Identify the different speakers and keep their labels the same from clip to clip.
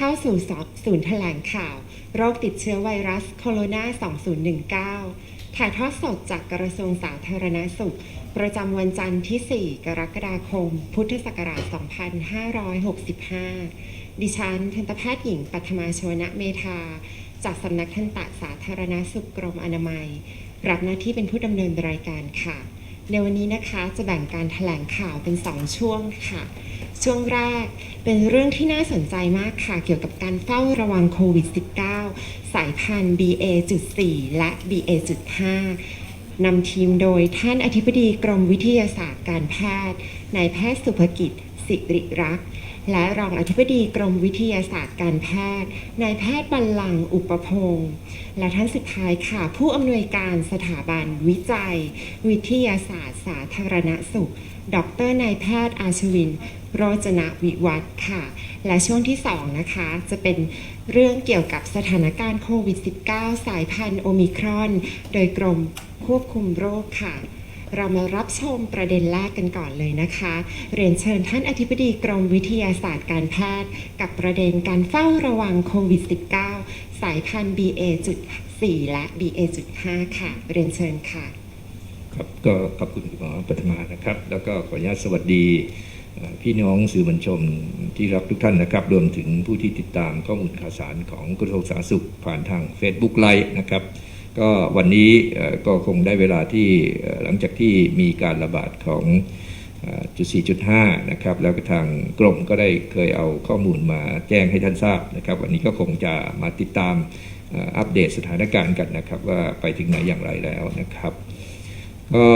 Speaker 1: เข้าสู่ศูนย์แถลงข่าว โรคติดเชื้อไวรัสโคโรนา 2019 ถ่ายทอดสดจากกระทรวงสาธารณสุข ประจำวันจันทร์ที่ 4 กรกฎาคม พุทธศักราช 2565 ดิฉันทันตแพทย์หญิงปัทมาชวนะเมธา จากสำนักทันตสาธารณสุขกรมอนามัย รับหน้าที่เป็นผู้ดำเนินรายการค่ะ ในวันนี้นะคะจะแบ่งการถแถลงข่าวเป็น 2 ช่วงค่ะ ช่วงแรกเป็นเรื่องที่น่าสนใจมากค่ะ เกี่ยวกับการเฝ้าระวังโควิด -19 สายพันธุ์ BA.4 และ BA.5 นำทีมโดยท่านอธิบดีกรมวิทยาศาสตร์การแพทย์นายแพทย์สุภกิจ สิริรักษ์ และรองอธิบดีกรมวิทยาศาสตร์การแพทย์นายแพทย์บรรลังก์อุปพงศ์และท่านสุดท้ายค่ะ ผู้อำนวยการสถาบันวิจัย วิทยาศาสตร์สาธารณสุข ดรนายแพทย์อาชวิน โรจนวิวัฒน์ค่ะ และช่วงที่2นะคะจะเป็นเรื่องเกี่ยวกับสถานการณ์โควิด -19 สายพันธุ์โอมิครอน โดยกรมควบคุมโรคค่ะ เรามารับชมประเด็นแรกกันก่อนเลยนะคะ เรียนเชิญท่านอธิบดีกรมวิทยาศาสตร์การแพทย์ กับประเด็นการเฝ้าระวังโควิด -19 สายพันธุ์ BA.4 และ BA.5 ค่ะ เรียนเชิญค่ะ
Speaker 2: ครับก็ขอบคุณคุณหมอปัทมานะครับ แล้วก็ขออนุญาตสวัสดีพี่น้องสื่อมวลชนที่รักทุกท่านนะครับ รวมถึงผู้ที่ติดตามข้อมูลข่าวสารของกระทรวงสาธารณสุขผ่านทาง Facebook ไลฟ์นะครับ ก็วันนี้ก็คงได้เวลาที่หลังจากที่มีการระบาดของเอ่จุด4.5นะครับแล้วก็ทางกรมก็ได้เคยเอาข้อมูลมาแจ้งให้ท่านทราบนะครับ วันนี้ก็คงจะมาติดตามอัปเดตสถานการณ์กันนะครับ ว่าไปถึงไหนอย่างไรแล้วนะครับ ก็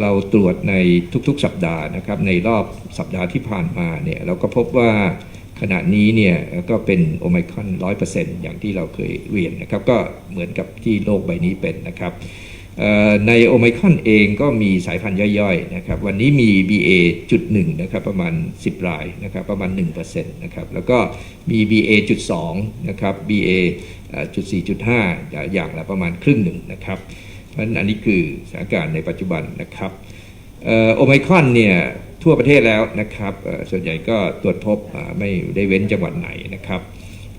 Speaker 2: เราตรวจในทุกๆสัปดาห์นะครับ ในรอบสัปดาห์ที่ผ่านมาเนี่ยเราก็พบว่า ขณะนี้เนี่ยก็เป็นโอไมครอนร้อยเปอร์เซ็นต์อย่างที่เราเคยเรียนนะครับ ก็เหมือนกับที่โลกใบนี้เป็นนะครับในโอไมครอนเองก็มีสายพันธุ์ย่อยๆนะครับวันนี้มี BA จุดหนึ่งนะครับประมาณ 10 รายนะครับประมาณ1%นะครับแล้วก็มี BA จุดสองนะครับ BA เอ่อจุด4จุด5อย่างละประมาณครึ่งหนึ่งนะครับเพราะฉะนั้นอันนี้คือสถานการณ์ในปัจจุบันนะครับโอไมครอนเนี่ย ทั่วประเทศแล้วนะครับส่วนใหญ่ก็ตรวจพบไม่ได้เว้นจังหวัดไหนนะครับ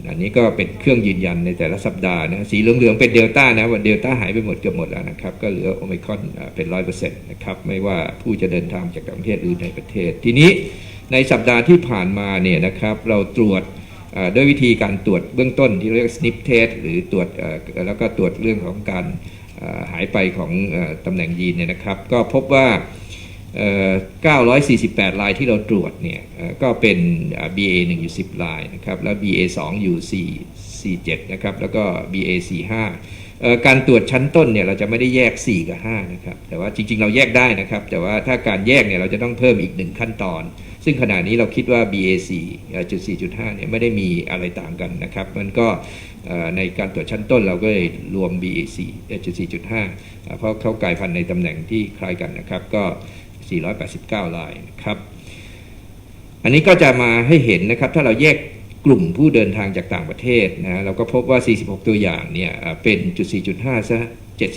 Speaker 2: อันนี้ก็เป็นเครื่องยืนยันในแต่ละสัปดาห์นะสีเหลืองๆเป็นเดลต้านะวันเดลต้าหายไปหมดเกือบหมดแล้วนะครับก็เหลือโอไมคอนเป็นร้อยเปอร์เซ็นต์นะครับไม่ว่าผู้จะเดินทางจากต่างประเทศหรือในประเทศ ทีนี้ในสัปดาห์ที่ผ่านมาเนี่ยนะครับเราตรวจด้วยวิธีการตรวจเบื้องต้นที่เรียก snip test หรือตรวจแล้วก็ตรวจเรื่องของการหายไปของตำแหน่งยีนเนี่ยนะครับ ก็พบว่า 948รายที่เราตรวจเนี่ยก็เป็น BA 1 อยู่ 10รายนะครับแล้ว BA 2 อยู่4 47นะครับแล้วก็ BA 45 การตรวจชั้นต้นเนี่ยเราจะไม่ได้แยก 4 กับ5นะครับแต่ว่าจริงๆ เราแยกได้นะครับ แต่ว่าถ้าการแยกเนี่ยเราจะต้องเพิ่มอีกหนึ่งขั้นตอน ซึ่งขณะนี้เราคิดว่า BA4 จุด4.5 เนี่ยไม่ได้มีอะไรต่างกันนะครับ มันก็ในการตรวจชั้นต้นเราก็เลยรวม BA4 จุด4.5 เพราะเขากลายพันธุ์ในตำแหน่งที่คล้ายกันนะครับก็ 489รายนะครับ อันนี้ก็จะมาให้เห็นนะครับ ถ้าเราแยกกลุ่มผู้เดินทางจากต่างประเทศนะเราก็พบว่า 46 ตัวอย่างเนี่ยเป็นจุด4.5ซะ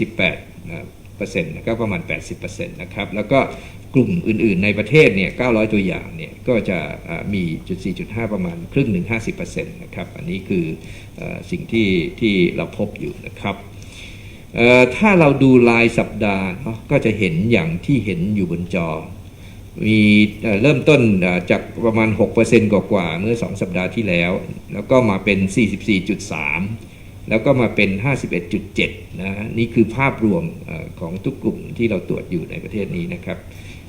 Speaker 2: 78นะเปอร์เซ็นต์นะครับประมาณ 80%นะครับ แล้วก็กลุ่มอื่นๆในประเทศเนี่ย 900 ตัวอย่างเนี่ย ก็จะมีจุด 4.5 ประมาณครึ่งหนึ่ง50%นะครับ อันนี้คืออสิ่งที่ที่เราพบอยู่นะครับ ถ้าเราดูรายสัปดาห์ก็จะเห็นอย่างที่เห็นอยู่บนจอ มีเริ่มต้นจากประมาณ 6%กว่าๆเมื่อ 2 สัปดาห์ที่แล้ว แล้วก็มาเป็น 44.3 แล้วก็มาเป็น 51.7 นะนี่คือภาพรวมของทุกกลุ่มที่เราตรวจอยู่ในประเทศนี้นะครับ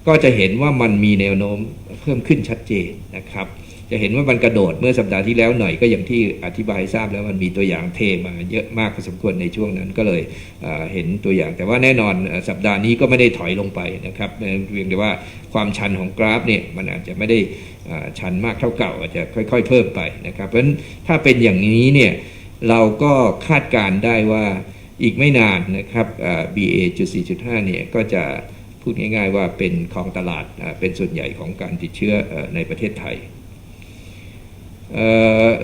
Speaker 2: ก็จะเห็นว่ามันมีแนวโน้มเพิ่มขึ้นชัดเจนนะครับ จะเห็นว่ามันกระโดดเมื่อสัปดาห์ที่แล้วหน่อยก็อย่างที่อธิบายทราบแล้วมันมีตัวอย่างเทมาเยอะมากพอสมควรในช่วงนั้นก็เลยเห็นตัวอย่าง แต่ว่าแน่นอนสัปดาห์นี้ก็ไม่ได้ถอยลงไปนะครับเพียงแต่ว่าความชันของกราฟเนี่ยมันอาจจะไม่ได้ชันมากเท่าเก่าอาจจะค่อยๆ เพิ่มไปนะครับ เพราะฉะนั้นถ้าเป็นอย่างนี้เนี่ยเราก็คาดการได้ว่าอีกไม่นานนะครับเอ่อ BA.4.5 เนี่ยก็จะพูดง่ายๆว่าเป็นของตลาดเป็นส่วนใหญ่ของการติดเชื้อในประเทศไทย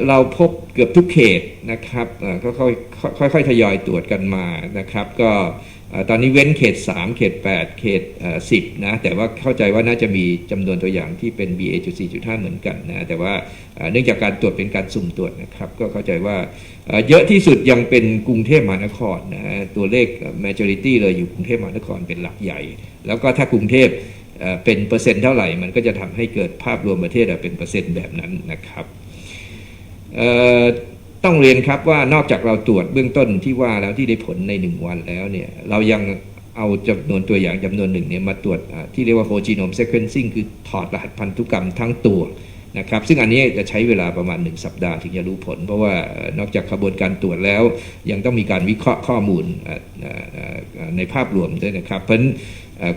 Speaker 2: เราพบเกือบทุกเขตนะครับก็ค่อยๆทยอยตรวจกันมานะครับ ก็ตอนนี้เว้นเขต 3 เขต 8 เขต 10 นะ แต่ว่าเข้าใจว่าน่าจะมีจำนวนตัวอย่างที่เป็น BA.4.5 เหมือนกันนะ แต่ว่าเนื่องจากการตรวจเป็นการสุ่มตรวจนะครับ ก็เข้าใจว่าเยอะที่สุดยังเป็นกรุงเทพมหานครนะตัวเลข majority เลยอยู่กรุงเทพมหานครเป็นหลักใหญ่ แล้วก็ถ้ากรุงเทพเป็นเปอร์เซ็นต์เท่าไหร่ มันก็จะทำให้เกิดภาพรวมประเทศเป็นเปอร์เซ็นต์แบบนั้นนะครับ ต้องเรียนครับว่านอกจากเราตรวจเบื้องต้นที่ว่าแล้วที่ได้ผลใน1วันแล้วเนี่ยเรายังเอาจำนวนตัวอย่างจำนวนหนึ่งเนี่ยมาตรวจที่เรียกว่า whole genome sequencing คือถอดรหัสพันธุกรรมทั้งตัวนะครับซึ่งอันนี้จะใช้เวลาประมาณ 1 สัปดาห์ถึงจะรู้ผล เพราะว่านอกจากกระบวนการตรวจแล้ว ยังต้องมีการวิเคราะห์ข้อมูลในภาพรวมด้วยนะครับ เพราะ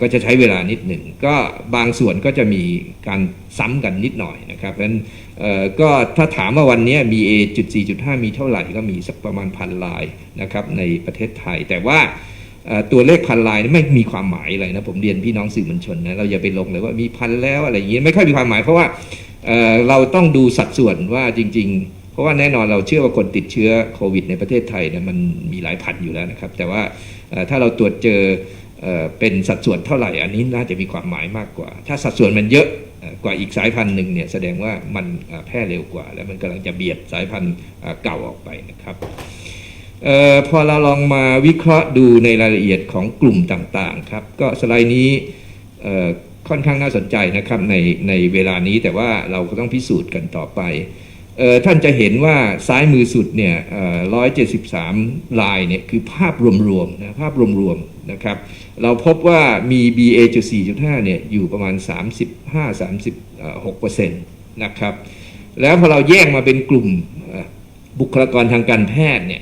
Speaker 2: ก็จะใช้เวลานิดหนึ่งก็บางส่วนก็จะมีการซ้ำกันนิดหน่อยนะครับเพราะฉะนั้นก็ถ้าถามว่าวันนี้มี A.4.5 มีเท่าไหร่ก็มีสักประมาณพันลายนะครับในประเทศไทย แต่ว่าตัวเลขพันลายไม่มีความหมายอะไรนะผมเรียนพี่น้องสื่อมวลชนนะเราอย่าไปลงเลยว่ามีพันแล้วอะไรอย่างนี้ไม่ค่อยมีความหมายเพราะว่าเเราต้องดูสัดส่วนว่าจริง ๆ เพราะว่าแน่นอนเราเชื่อว่าคนติดเชื้อโควิดในประเทศไทยเนี่ยมันมีหลายพันอยู่แล้วนะครับ แต่ว่าถ้าเราตรวจเจอ เป็นสัดส่วนเท่าไหร่ อันนี้น่าจะมีความหมายมากกว่า ถ้าสัดส่วนมันเยอะกว่าอีกสายพันธุ์หนึ่งเนี่ยแสดงว่ามันแพร่เร็วกว่า แล้วมันกำลังจะเบียดสายพันธุ์เก่าออกไปนะครับออพอเราลองมาวิเคราะห์ดูในรายละเอียดของกลุ่มต่างๆครับก็สไลด์นี้ค่อนข้างน่าสนใจนะครับในในเวลานี้แต่ว่าเราก็ต้องพิสูจน์กันต่อไปออท่านจะเห็นว่าซ้ายมือสุดเนี่ยร้อยเจ็ดสิบสามลายเนี่ยคือภาพรวมๆนะภาพรวมๆ นะครับ เราพบว่ามี BA.4.5 เนี่ยอยู่ประมาณ 35-36%นะครับ แล้วพอเราแยกมาเป็นกลุ่มบุคลากรทางการแพทย์เนี่ย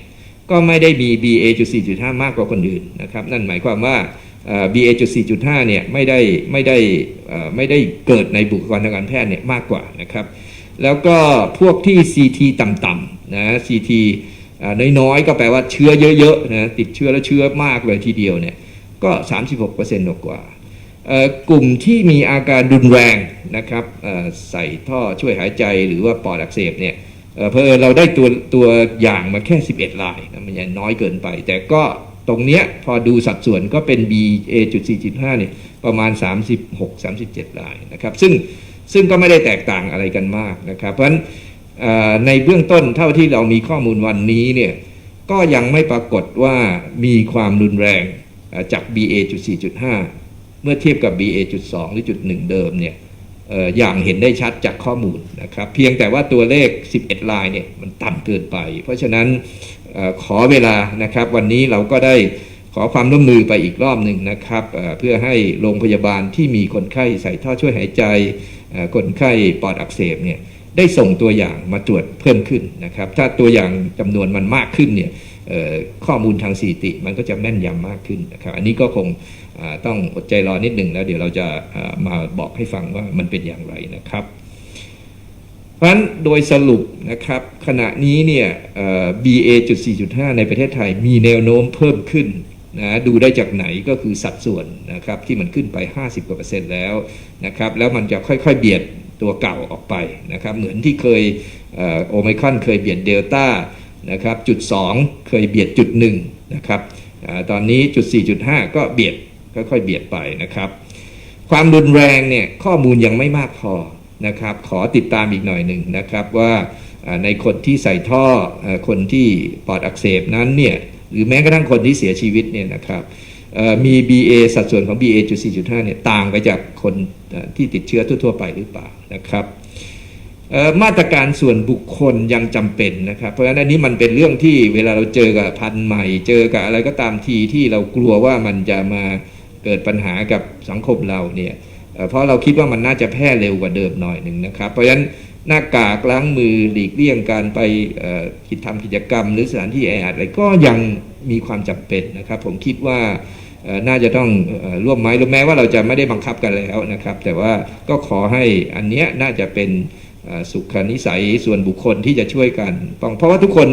Speaker 2: ก็ไม่ได้มี BA.4.5 มากกว่าคนอื่นนะครับ นั่นหมายความว่าเอ่อ BA.4.5 เนี่ยไม่ได้ไม่ได้ไม่ได้เกิดในบุคลากรทางการแพทย์เนี่ยมากกว่านะครับ แล้วก็พวกที่ CT ต่ำๆนะ CT น้อยๆ ก็แปลว่าเชื้อเยอะๆนะติดเชื้อแล้วเชื้อมากเลยทีเดียวเนี่ยก็ 36%กว่าเอ่อกลุ่มที่มีอาการรุนแรงนะครับอ่อใส่ท่อช่วยหายใจหรือว่าปอดอักเสบเนี่ยเอ่อเพอเราได้ตัวตัวอย่างมาแค่ 11รายนะมันยังน้อยเกินไป แต่ก็ตรงเนี้ยพอดูสัดส่วนก็เป็น BA.4.5 เนี่ยประมาณ 36-37รายนะครับซึ่งซึ่งก็ไม่ได้แตกต่างอะไรกันมากนะครับ เพราะฉะนั้น ในเบื้องต้นเท่าที่เรามีข้อมูลวันนี้เนี่ยก็ยังไม่ปรากฏว่ามีความรุนแรงจาก BA.4.5 เมื่อเทียบกับ BA.2 หรือจุดหนึ่งเดิมเนี่ยออย่างเห็นได้ชัดจากข้อมูลนะครับ เพียงแต่ว่าตัวเลข 11 ลายเนี่ยมันต่ำเกินไป เพราะฉะนั้นออขอเวลานะครับ วันนี้เราก็ได้ขอความร่วมมือไปอีกรอบหนึ่งนะครับเเพื่อให้โรงพยาบาลที่มีคนไข้ใส่ท่อช่วยหายใจคนไข้ปอดอักเสบเนี่ย ได้ส่งตัวอย่างมาตรวจเพิ่มขึ้นนะครับ ถ้าตัวอย่างจำนวนมันมากขึ้นเนี่ยข้อมูลทางสถิติมันก็จะแม่นยำมากขึ้นนะครับ อันนี้ก็คงต้องอดใจรอนิดหนึ่งแล้วเดี๋ยวเราจะมาบอกให้ฟังว่ามันเป็นอย่างไรนะครับ เพราะฉะนั้นโดยสรุปนะครับขณะนี้เนี่ย BA.4.5 ในประเทศไทยมีแนวโน้มเพิ่มขึ้น นะดูได้จากไหนก็คือสัดส่วนนะครับที่มันขึ้นไป 50กว่าเปอร์เซ็นต์แล้วนะครับแล้วมันจะค่อยๆเบียดตัวเก่าออกไปนะครับเหมือนที่เคยโอไมครอนเคยเบียดเดลต้านะครับจุด 2 เคยเบียดจุด1นะครับอตอนนี้จุด4.5ก็เบียดค่อยๆเบียดไปนะครับความรุนแรงเนี่ยข้อมูลยังไม่มากพอนะครับขอติดตามอีกหน่อยหนึ่งนะครับว่าในคนที่ใส่ท่อคนที่ปอดอักเสบนั้นเนี่ย หรือแม้กระทั่งคนที่เสียชีวิตเนี่ยนะครับมี BA สัดส่วนของ BA จุด4.5 เนี่ยต่างไปจากคนที่ติดเชื้อทั่วๆไปหรือเปล่านะครับมาตรการส่วนบุคคลยังจำเป็นนะครับ เพราะฉะนั้นอันนี้มันเป็นเรื่องที่เวลาเราเจอกับพันธุ์ใหม่ เจอกับอะไรก็ตามทีที่เรากลัวว่ามันจะมาเกิดปัญหากับสังคมเราเนี่ยเพราะเราคิดว่ามันน่าจะแพร่เร็วกว่าเดิมหน่อยหนึ่งนะครับ เพราะฉะนั้น หน้ากากล้างมือหลีกเลี่ยงการไปเอ่อกิจทำกิจกรรม หรือสถานที่แออัดอะไรก็ยังมีความจำเป็นนะครับ ผมคิดว่าน่าจะต้องร่วมไม้ร่วมแม้ว่าเราจะไม่ได้บังคับกันแล้วนะครับ แต่ว่าก็ขอให้อันเนี้ยน่าจะเป็นสุขนิสัยส่วนบุคคลที่จะช่วยกันป้องเพราะว่าทุกคน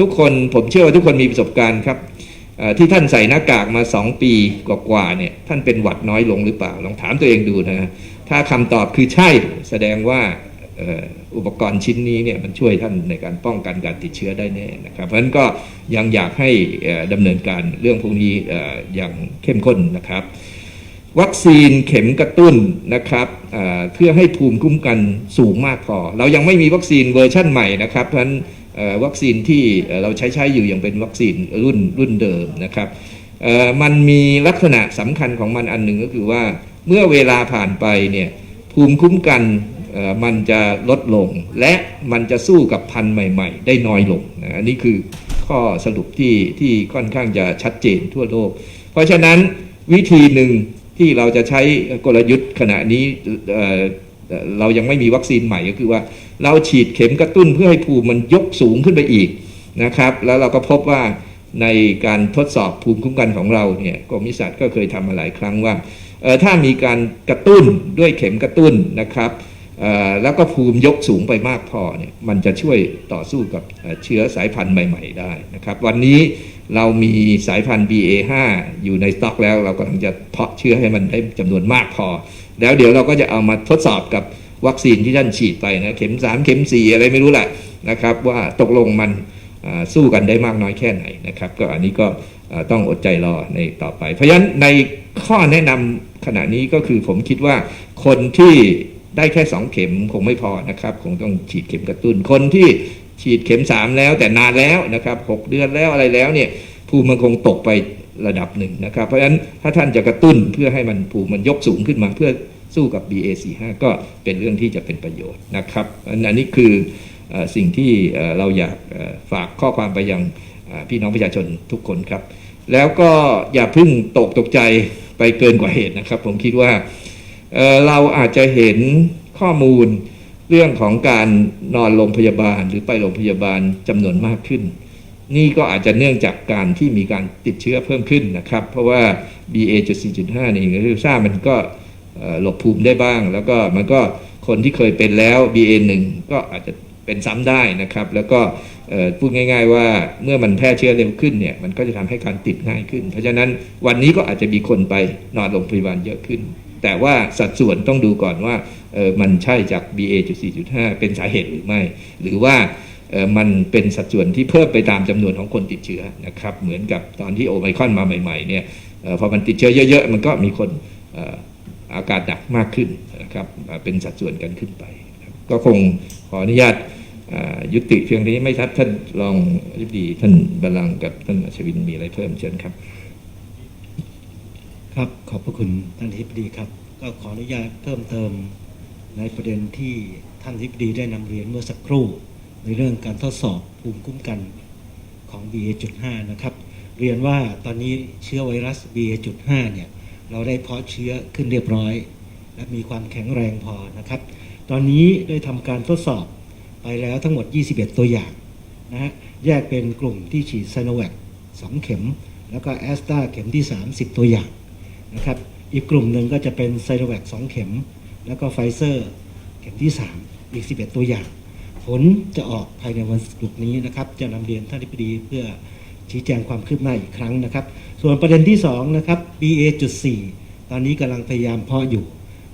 Speaker 2: ทุกคนผมเชื่อว่าทุกคนมีประสบการณ์ครับที่ท่านใส่หน้ากากมา 2 ปีกว่าๆเนี่ยท่านเป็นหวัดน้อยลงหรือเปล่าลองถามตัวเองดูนะถ้าคำตอบคือใช่แสดงว่า อุปกรณ์ชิ้นนี้เนี่ยมันช่วยท่านในการป้องกันการติดเชื้อได้แน่นะครับ เพราะฉะนั้นก็ยังอยากให้เอ่อดำเนินการเรื่องพวกนี้อย่างเข้มข้นนะครับ วัคซีนเข็มกระตุ้นนะครับเเพื่อให้ภูมิคุ้มกันสูงมากพอ เรายังไม่มีวัคซีนเวอร์ชั่นใหม่นะครับเพราะฉะนั้นวัคซีนที่เราใช้ใช้อยู่ยังเป็นวัคซีนรุ่นรุ่นเดิมนะครับมันมีลักษณะสำคัญของมันอันหนึ่งก็คือว่าเมื่อเวลาผ่านไปเนี่ยภูมิคุ้มกัน มันจะลดลง และมันจะสู้กับพันธุ์ใหม่ ๆ ได้น้อยลงนะอันนี้คือข้อสรุปที่ที่ค่อนข้างจะชัดเจนทั่วโลก เพราะฉะนั้นวิธีหนึ่งที่เราจะใช้กลยุทธ์ขณะนี้เรายังไม่มีวัคซีนใหม่ก็คือว่า เราฉีดเข็มกระตุ้นเพื่อให้ภูมิมันยกสูงขึ้นไปอีกนะครับ แล้วเราก็พบว่าในการทดสอบภูมิคุ้มกันของเราเนี่ยกรมวิสัตก็เคยทำมาหลายครั้งว่าถ้ามีการกระตุ้นด้วยเข็มกระตุ้นนะครับ แล้วก็ภูมิยกสูงไปมากพอเนี่ยมันจะช่วยต่อสู้กับเชื้อสายพันธุ์ใหม่ ๆ ได้นะครับวันนี้เรามีสายพันธุ์ BA5 อยู่ในสต็อกแล้ว เรากำลังจะเพาะเชื้อให้มันได้จำนวนมากพอ แล้วเดี๋ยวเราก็จะเอามาทดสอบกับวัคซีนที่ท่านฉีดไปนะเข็ม 3 เข็ม 4 อะไรไม่รู้แหละนะครับว่าตกลงมันสู้กันได้มากน้อยแค่ไหนนะครับก็อันนี้ก็ต้องอดใจรอในต่อไป เพราะฉะนั้นในข้อแนะนำขณะนี้ก็คือผมคิดว่าคนที่ ได้แค่ 2 เข็มคงไม่พอนะครับ คงต้องฉีดเข็มกระตุ้นคนที่ฉีดเข็ม 3 แล้วแต่นานแล้วนะครับหกเดือนแล้วอะไรแล้วเนี่ยภูมิมันคงตกไประดับหนึ่งนะครับ เพราะฉะนั้นถ้าท่านจะกระตุ้นเพื่อให้มันภูมิมันยกสูงขึ้นมาเพื่อสู้กับ BA45 ก็เป็นเรื่องที่จะเป็นประโยชน์นะครับอันนี้คืออสิ่งที่เราอยากฝากข้อความไปยังพี่น้องประชาชนทุกคนครับ แล้วก็อย่าพึ่งตกตกใจไปเกินกว่าเหตุนะครับ ผมคิดว่า เเราอาจจะเห็นข้อมูลเรื่องของการนอนโรงพยาบาลหรือไปโรงพยาบาลจำนวนมากขึ้น นี่ก็อาจจะเนื่องจากการที่มีการติดเชื้อเพิ่มขึ้นนะครับ เพราะว่า BA.4.5 นี่ก็คือทราบมันก็หลบภูมิได้บ้าง แล้วก็มันก็คนที่เคยเป็นแล้ว BA1 ก็อาจจะเป็นซ้ำได้นะครับ แล้วก็พูดง่าย ๆ ว่าเมื่อมันแพร่เชื้อเร็วขึ้นเนี่ยมันก็จะทำให้การติดง่ายขึ้น เพราะฉะนั้นวันนี้ก็อาจจะมีคนไปนอนโรงพยาบาลเยอะขึ้น แต่ว่าสัดส่วนต้องดูก่อนว่ามันใช่จาก BA.4.5 เป็นสาเหตุหรือไม่ หรือว่ามันเป็นสัดส่วนที่เพิ่มไปตามจำนวนของคนติดเชื้อนะครับเหมือนกับตอนที่โอไมคอนมาใหม่ๆเนี่ยออพอมันติดเชื้อเยอะๆ มันก็มีคนอออาการหนักมากขึ้นนะครับเป็นสัดส่วนกันขึ้นไป ก็คงขออนุญาตยุติเพียงนี้ไม่ทัดท่านรองอธิท่านบาลังก์กับท่านอัชวินมีอะไรเพิ่มเชิญครับ
Speaker 3: ครับขอบพระคุณท่านอธิบดีครับ ก็ขออนุญาตเพิ่มเติมในประเด็นที่ท่านอธิบดีได้นำเรียนเมื่อสักครู่ ในเรื่องการทดสอบภูมิคุ้มกันของ BA.5 นะครับ เรียนว่าตอนนี้เชื้อไวรัส BA.5 เนี่ยเราได้เพาะเชื้อขึ้นเรียบร้อย และมีความแข็งแรงพอนะครับ ตอนนี้ได้ทำการทดสอบไปแล้วทั้งหมด 21 ตัวอย่างนะฮะแยกเป็นกลุ่มที่ฉีดไซโนแวค2เข็ม แล้วก็แอสตราเข็มที่ 30 ตัวอย่าง นะครับ อีกกลุ่มหนึ่งก็จะเป็นไซโนแวค2เข็ม แล้วก็ไฟเซอร์เข็มที่ 3 อีก 11 ตัวอย่าง ผลจะออกภายในวันศุกร์นี้นะครับ จะนำเรียนท่านอธิบดีเพื่อชี้แจงความคืบหน้าอีกครั้งนะครับ ส่วนประเด็นที่ 2 นะครับ BA.4 ตอนนี้กำลังพยายามเพาะอยู่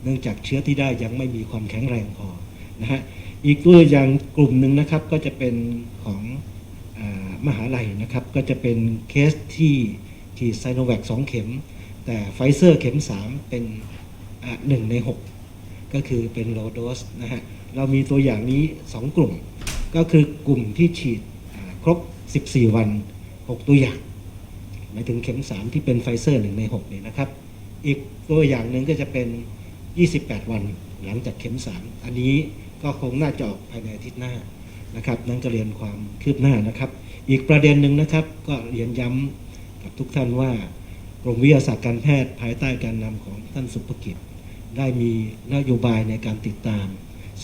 Speaker 3: เนื่องจากเชื้อที่ได้ยังไม่มีความแข็งแรงพอนะฮะอีกตัวอย่างกลุ่มหนึ่งนะครับก็จะเป็นของอมหาลัยนะครับ ก็จะเป็นเคสที่ฉีดไซโนแวค2เข็ม แต่ไฟเซอร์เข็ม 3 เป็นหนึ่งใน 6 ก็คือเป็นโลโดสนะฮะเรามีตัวอย่างนี้ 2 กลุ่ม ก็คือกลุ่มที่ฉีดครบ 14 วัน 6 ตัวอย่างหมายถึงเข็ม 3 ที่เป็นไฟเซอร์หนึ่งใน6เนี่ยนะครับ อีกตัวอย่างหนึ่งก็จะเป็น 28 วันหลังจากเข็ม 3 อันนี้ก็คงน่าจะออกภายในอาทิตย์หน้านะครับนั่นก็เรียนความคืบหน้านะครับ อีกประเด็นหนึ่งนะครับ ก็เรียนย้ำกับทุกท่านว่า กรมวิทยาศาสตร์การแพทย์ภายใต้การนำของท่านสุภกิจ ได้มีนโยบายในการติดตาม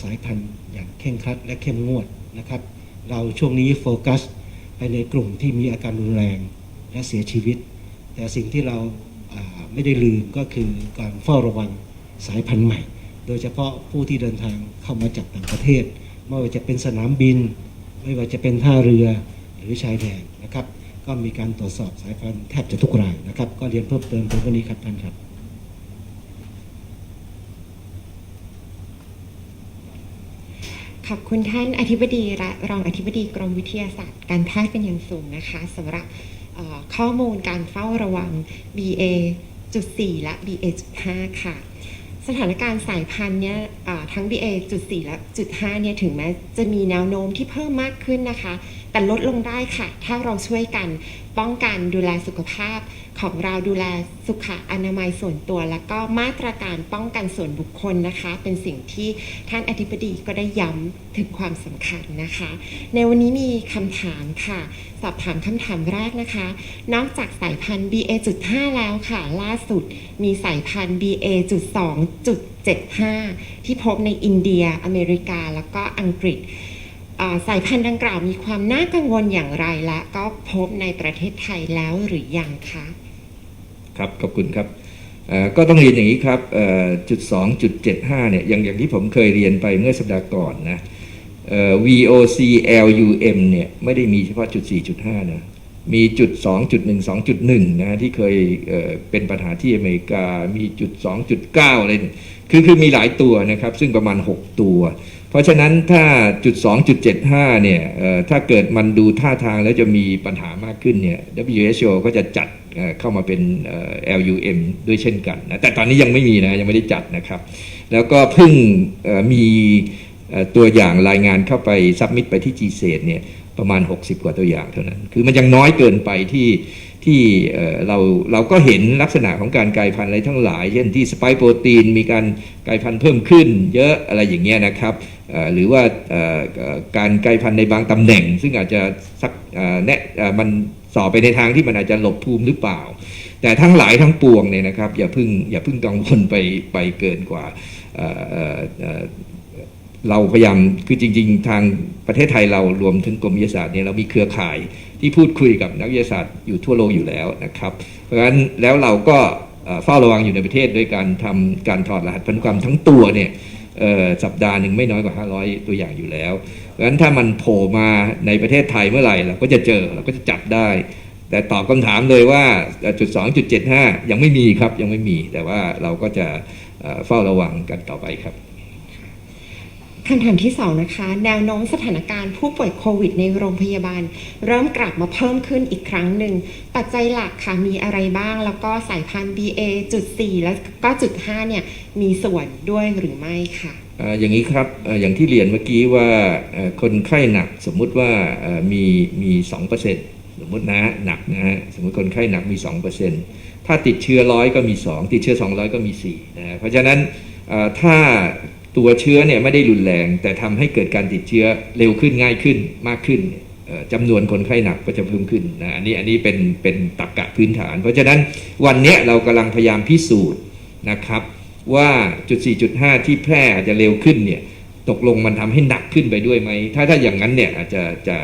Speaker 3: สายพันธุ์อย่างเคร่งครัดและเข้มงวดนะครับ เราช่วงนี้โฟกัสไปในกลุ่มที่มีอาการรุนแรงและเสียชีวิต แต่สิ่งที่เราาไม่ได้ลืมก็คือการเฝ้าระวังสายพันธุ์ใหม่ โดยเฉพาะผู้ที่เดินทางเข้ามาจากต่างประเทศ ไม่ว่าจะเป็นสนามบิน ไม่ว่าจะเป็นท่าเรือหรือชายแดนนะครับ ก็มีการตรวจสอบสายพันธุ์แทบจะทุกรายนะครับ ก็เรียนเพิ่มเติมตรงนี้ครับท่านครับ
Speaker 1: ขอบคุณท่านอธิบดีและรองอธิบดีกรมวิทยาศาสตร์การแพทย์เป็นอย่างสูงนะคะสำหรับข้อมูลการเฝ้าระวัง BA.4 และ BA.5 ค่ะ สถานการณ์สายพันธุ์เนี่ยทั้ง BA.4 และ .5 เนี่ยถึงแม้จะมีแนวโน้มที่เพิ่มมากขึ้นนะคะ แต่ลดลงได้ค่ะ ถ้าเราช่วยกันป้องกันดูแลสุขภาพของเราดูแลสุขอนามัยส่วนตัว แล้วก็มาตรการป้องกันส่วนบุคคลนะคะ เป็นสิ่งที่ท่านอธิบดีก็ได้ย้ำถึงความสำคัญนะคะ ในวันนี้มีคำถามค่ะ สอบถามคำถามแรกนะคะ นอกจากสายพันธุ์ BA.5 แล้วค่ะ ล่าสุดมีสายพันธุ์ BA.2.75 ที่พบในอินเดีย อเมริกา แล้วก็อังกฤษ สายพันธุ์ดังกล่าวมีความน่ากังวลอย่างไรและก็พบในประเทศไทยแล้วหรือยังคะ
Speaker 2: ครับขอบคุณครับก็ต้องเรียนอย่างนี้ครับจุดสองจุดเจ็ดห้าเนี่ยอย่างอย่างที่ผมเคยเรียนไปเมื่อสัปดาห์ก่อนนะ VOCLUM เนี่ยไม่ได้มีเฉพาะจุดสี่จุดห้านะมีจุดสองจุดหนึ่งสองจุดหนึ่งนะที่เคยเเป็นปัญหาที่อเมริกามีจุดสองจุดเก้าอะไรเนี่ยคือคือมีหลายตัวนะครับ ซึ่งประมาณ6ตัว เพราะฉะนั้นถ้าจุด2.75เนี่ยเอ่อถ้าเกิดมันดูท่าทางแล้วจะมีปัญหามากขึ้นเนี่ย WHO ก็จะจัดเข้ามาเป็น LUM ด้วยเช่นกันนะแต่ตอนนี้ยังไม่มีนะยังไม่ได้จัดนะครับ แล้วก็เพิ่งมีตัวอย่างรายงานเข้าไปซับมิ t ไปที่ g s a t เนี่ยประมาณ 60 กว่าตัวอย่างเท่านั้น คือมันยังน้อยเกินไปที่ที่เราเราก็เห็นลักษณะของการกลายพันธุ์อะไรทั้งหลาย เช่นที่สไปโปรตีนมีการกลายพันธุ์เพิ่มขึ้น เยอะอะไรอย่างเงี้ยนะครับ หรือว่าการกลายพันธุ์ในบางตำแหน่ง ซึ่งอาจจะสักแน่มันสอบไปในทางที่มันอาจจะหลบภูมิหรือเปล่า แต่ทั้งหลายทั้งปวงเนี่ยนะครับ อย่าพึ่งอย่าพึ่งกังวลไปไปเกินกว่าเราพยายามคือจริง ๆ ทางประเทศไทยเรารวมถึงกรมวิทยาศาสตร์เนี่ยเรามีเครือข่ายที่พูดคุยกับนักวิทยาศาสตร์อยู่ทั่วโลกอยู่แล้วนะครับ เพราะฉะนั้นแล้วเราก็เฝ้าระวังอยู่ในประเทศด้วยการทำการถอดรหัสพันธุกรรมทั้งตัวเนี่ย สัปดาห์หนึ่งไม่น้อยกว่า 500 ตัวอย่างอยู่แล้วดังนั้นถ้ามันโผล่มาในประเทศไทยเมื่อไหร่เราก็จะเจอเราก็จะจับได้ แต่ตอบคำถามเลยว่าจุดสองจุดเจ็ดห้ายังไม่มีครับยังไม่มี แต่ว่าเราก็จะเฝ้าระวังกันต่อไปครับ
Speaker 1: คำถามที่สองนะคะแนวโน้มสถานการณ์ผู้ป่วยโควิดในโรงพยาบาล เริ่มกลับมาเพิ่มขึ้นอีกครั้งหนึ่ง ปัจจัยหลักค่ะมีอะไรบ้าง แล้วก็สายพันธุ์ BA.4 แล้วก็จุด5เนี่ยมีส่วนด้วยหรือไม่ค่ะ
Speaker 2: อย่างนี้ครับอย่างที่เรียนเมื่อกี้ว่าคนไข้หนักสมมุติว่ามีมีสองเปอร์เซ็นต์สมมตินะหนักนะฮะสมมติคนไข้หนักมีสองเปอร์เซ็นต์ถ้าติดเชื้อร้อยก็มีสองติดเชื้อสองร้อยก็มีสี่นะเพราะฉะนั้นถ้า ตัวเชื้อเนี่ยไม่ได้รุนแรง แต่ทำให้เกิดการติดเชื้อเร็วขึ้นง่ายขึ้นมากขึ้นเอ่อจำนวนคนไข้หนักก็จะเพิ่มขึ้นนะอันนี้อันนี้เป็นเป็นตรรกะพื้นฐาน เพราะฉะนั้นวันนี้เรากำลังพยายามพิสูจน์นะครับ ว่าจุด4.5ที่แพร่จะเร็วขึ้นเนี่ยตกลงมันทำให้หนักขึ้นไปด้วยไหมถ้าถ้าอย่างนั้นเนี่ยอาจจะจะ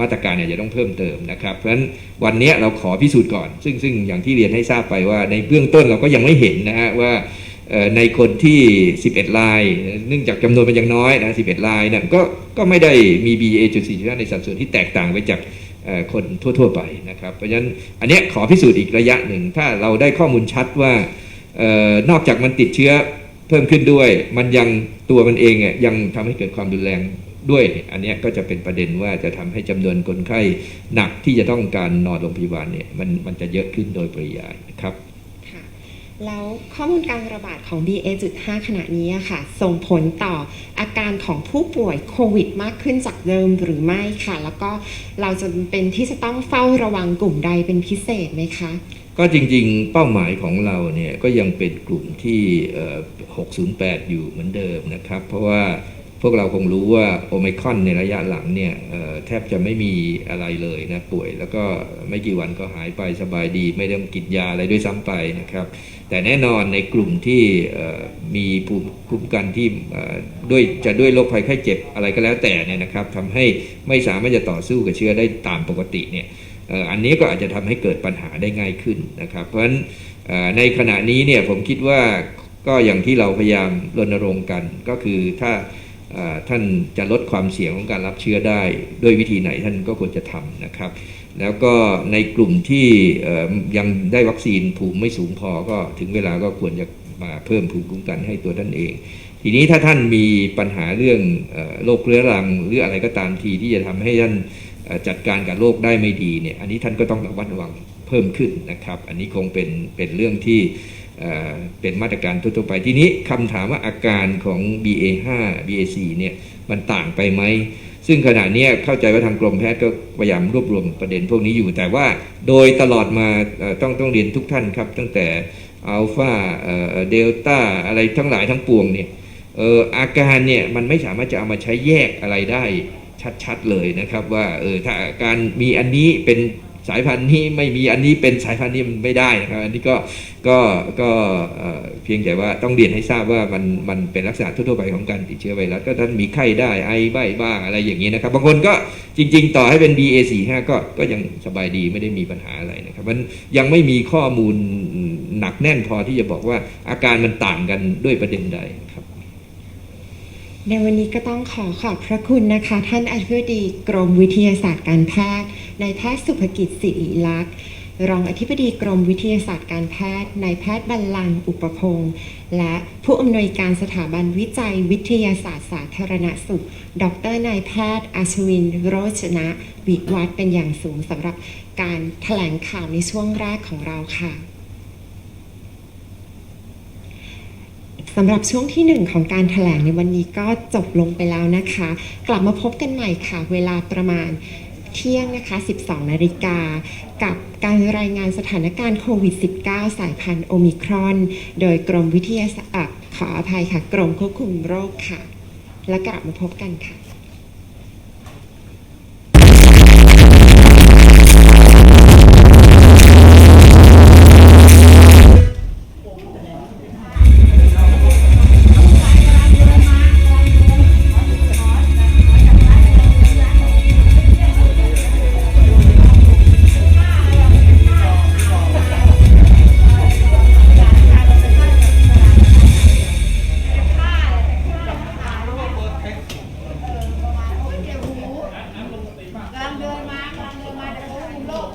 Speaker 2: มาตรการเนี่ยจะต้องเพิ่มเติมนะครับ เพราะฉะนั้นวันนี้เราขอพิสูจน์ก่อน ซึ่งซึ่งอย่างที่เรียนให้ทราบไปว่าในเบื้องต้นเราก็ยังไม่เห็นนะฮะว่า ในคนที่ 11ราย เนื่องจากจำนวนมันยังน้อยนะ 11รายนั่นก็ก็ไม่ได้มี BA.4.5 ในสัดส่วนที่แตกต่างไปจากคนทั่ว ๆ ไปนะครับ เพราะฉะนั้นอันนี้ขอพิสูจน์อีกระยะหนึ่ง ถ้าเราได้ข้อมูลชัดว่าออนอกจากมันติดเชื้อเพิ่มขึ้นด้วย มันยังตัวมันเองอะยังทำให้เกิดความรุนแรงด้วย อันนี้ก็จะเป็นประเด็นว่าจะทำให้จำนวนคนไข้หนักที่จะต้องการนอนโรงพยาบาลเนี่ยมันมันจะเยอะขึ้นโดยปริยายนะครับ
Speaker 1: แล้วข้อมูลการระบาดของ BA.5 ขณะนี้ค่ะ ส่งผลต่ออาการของผู้ป่วยโควิดมากขึ้นจากเดิมหรือไม่ค่ะ แล้วก็เราจะเป็นที่จะต้องเฝ้าระวังกลุ่มใดเป็นพิเศษไหมคะ
Speaker 2: ก็จริงๆ เป้าหมายของเราเนี่ยก็ยังเป็นกลุ่มที่ 608 อยู่เหมือนเดิมนะครับ เพราะว่าพวกเราคงรู้ว่าโอไมคอนในระยะหลังเนี่ยแทบจะไม่มีอะไรเลยนะป่วย แล้วก็ไม่กี่วันก็หายไปสบายดี ไม่ต้องกินยาอะไรด้วยซ้ำไปนะครับ แต่แน่นอนในกลุ่มที่มีภูมิคุ้มกันที่ด้วยจะด้วยโรคภัยไข้เจ็บอะไรก็แล้วแต่เนี่ยนะครับทำให้ไม่สามารถจะต่อสู้กับเชื้อได้ตามปกติเนี่ยอันนี้ก็อาจจะทำให้เกิดปัญหาได้ง่ายขึ้นนะครับ เพราะฉะนั้นในขณะนี้เนี่ยผมคิดว่าก็อย่างที่เราพยายามรณรงค์กัน ก็คือถ้าท่านจะลดความเสี่ยงของการรับเชื้อได้ ด้วยวิธีไหนท่านก็ควรจะทำนะครับ แล้วก็ในกลุ่มที่ยังได้วัคซีนภูมิไม่สูงพอก็ถึงเวลาก็ควรจะมาเพิ่มภูมิคุ้มกันให้ตัวท่านเอง ทีนี้ถ้าท่านมีปัญหาเรื่องโรคเรื้อรังหรืออะไรก็ตามทีที่จะทำให้ท่านจัดการกับโรคได้ไม่ดีเนี่ยอันนี้ท่านก็ต้องระวัดระวังเพิ่มขึ้นนะครับ อันนี้คงเป็นเป็นเรื่องที่เป็นมาตรการทั่วไปทีนี้คำถามว่าอาการของ BA5 BA4 เนี่ยมันต่างไปไหม ซึ่งขณะนี้เข้าใจว่าทางกรมแพทย์ก็พยายามรวบรวมประเด็นพวกนี้อยู่ แต่ว่าโดยตลอดมาต้องต้องเรียนทุกท่านครับ ตั้งแต่อัลฟาเดลต้าอะไรทั้งหลายทั้งปวงเนี่ยเอ่ออาการเนี่ยมันไม่สามารถจะเอามาใช้แยกอะไรได้ชัดๆเลยนะครับว่าเออถ้าอาการมีอันนี้เป็น สายพันธุ์นี้ไม่มีอันนี้เป็นสายพันธุ์นี้มันไม่ได้นะครับอันนี้ก็ก็ก็เพียงแต่ว่าต้องเรียนให้ทราบว่ามันมันเป็นลักษณะทั่วไปของการติดเชื้อไวรัสก็ท่านมีไข้ได้ไอใบ้บ้างอะไรอย่างนี้นะครับบางคนก็จริง ๆ ต่อให้เป็น BA45 ก็ก็ยังสบายดีไม่ได้มีปัญหาอะไรนะครับมันยังไม่มีข้อมูลหนักแน่นพอที่จะบอกว่าอาการมันต่างกันด้วยประเด็นใดครับ
Speaker 1: ในวันนี้ก็ต้องขอขอบพระคุณนะคะ ท่านอธิบดีกรมวิทยาศาสตร์การแพทย์นายแพทย์สุภกิจสิริลักษณ์รองอธิบดีกรมวิทยาศาสตร์การแพทย์นายแพทย์บัลลังก์อุปพงศ์และผู้อำนวยการสถาบันวิจัยวิทยาศาสตร์สาธารณสุข ดรนายแพทย์อาชวิน โรจนะ วิวัฒน์เป็นอย่างสูงสำหรับการแถลงข่าวในช่วงแรกของเราค่ะ สำหรับช่วงที่หนึ่งของการถแถลงในวันนี้ก็จบลงไปแล้วนะคะ กลับมาพบกันใหม่ค่ะ เวลาประมาณเที่ยงนะคะ 12 นาฬิกา กับการรายงานสถานการณ์โควิด -19 สายพันธุ์โอมิครอน โดยกรมวิทยาศาสตร์ขออภัยค่ะ กรมควบคุมโรคค่ะ และกลับมาพบกันค่ะ กำลังเดินมากำลังเดินมาแต่เขาคุมโลก